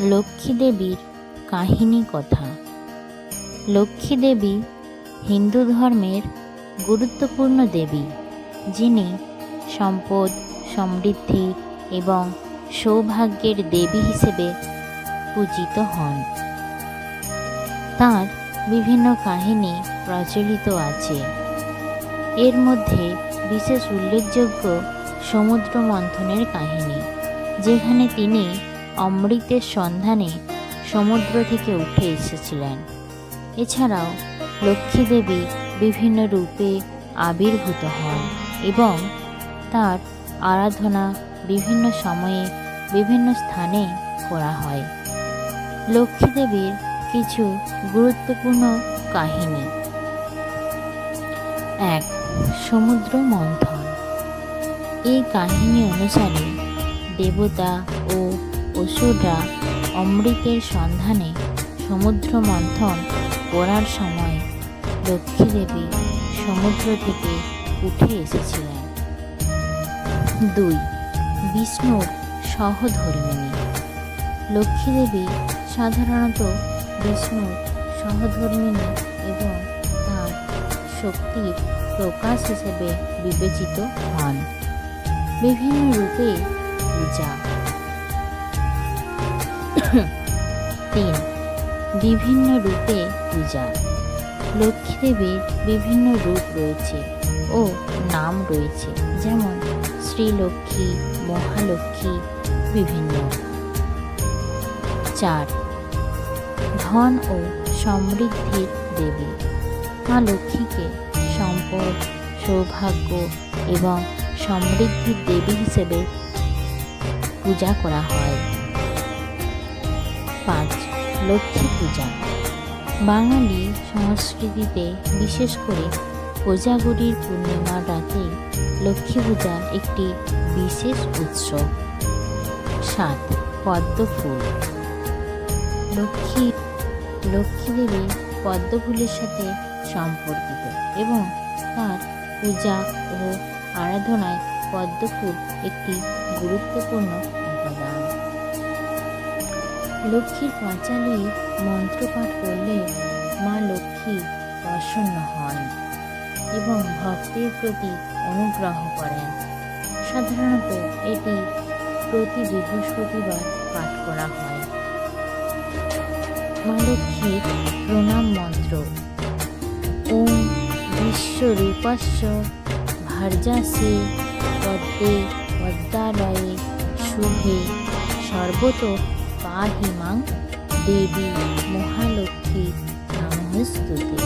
লক্ষ্মী দেবীর কাহিনী কথা। লক্ষ্মী দেবী হিন্দু ধর্মের গুরুত্বপূর্ণ দেবী, যিনি সম্পদ, সমৃদ্ধি এবং সৌভাগ্যের দেবী হিসেবে পূজিত হন। তার বিভিন্ন কাহিনী প্রচলিত আছে। এর মধ্যে বিশেষ উল্লেখযোগ্য সমুদ্র মন্থনের কাহিনী, যেখানে তিনি অমৃতের সন্ধানে সমুদ্র থেকে উঠে এসেছিলেন। এছাড়াও লক্ষ্মী দেবী বিভিন্ন রূপে আবির্ভূত হন এবং তার আরাধনা বিভিন্ন সময়ে বিভিন্ন স্থানে করা হয়। লক্ষ্মী দেবীর কিছু গুরুত্বপূর্ণ কাহিনী। এক, সমুদ্র মন্থন। এই কাহিনী অনুসারে দেবতা ও অসুররা অমৃতের সন্ধানে সমুদ্র মন্থন করার সময় লক্ষ্মী দেবী সমুদ্র থেকে উঠে এসেছিলেন। দুই, বিষ্ণুর সহধর্মিণী লক্ষ্মী দেবী সাধারণত বিষ্ণুর সহধর্মিণী এবং তার শক্তির প্রকাশ হিসেবে বিবেচিত হন। বিভিন্ন রূপে পূজা তিন বিভিন্ন রূপে পূজা। লক্ষ্মী দেবীর বিভিন্ন রূপ রয়েছে ও নাম রয়েছে, যেমন শ্রীলক্ষ্মী, মহালক্ষ্মী, বিভিন্ন। চার, ধন ও সমৃদ্ধির দেবী। মা লক্ষ্মীকে সম্পদ, সৌভাগ্য এবং সমৃদ্ধির দেবী হিসেবে পূজা করা হয়। পাঁচ লক্ষ্মী পূজা। বাঙালি সংস্কৃতিতে বিশেষ করে কোজাগরীর পূর্ণিমার রাতে লক্ষ্মী পূজা একটি বিশেষ উৎসব। সাত পদ্ম ফুল লক্ষ্মী লক্ষ্মী দেবী পদ্ম ফুলের সাথে সম্পর্কিত এবং তার পূজা ও আরাধনায় পদ্ম ফুল একটি গুরুত্বপূর্ণ লক্ষ্মীর পাঁচালী মন্ত্রপাঠ করলে মা লক্ষ্মী প্রসন্ন হন এবং ভক্তের প্রতি অনুগ্রহ করেন। সাধারণত এটি প্রতি বৃহস্পতিবার পাঠ করা হয়। মা লক্ষ্মীর প্রণাম মন্ত্র, ওম বিশ্বরূপাস্য ভার্যাসে পদ্মে পদ্মালয়ে শুভে সর্বত পাহি মাং দেবী মহালক্ষ্মী নমস্তুতে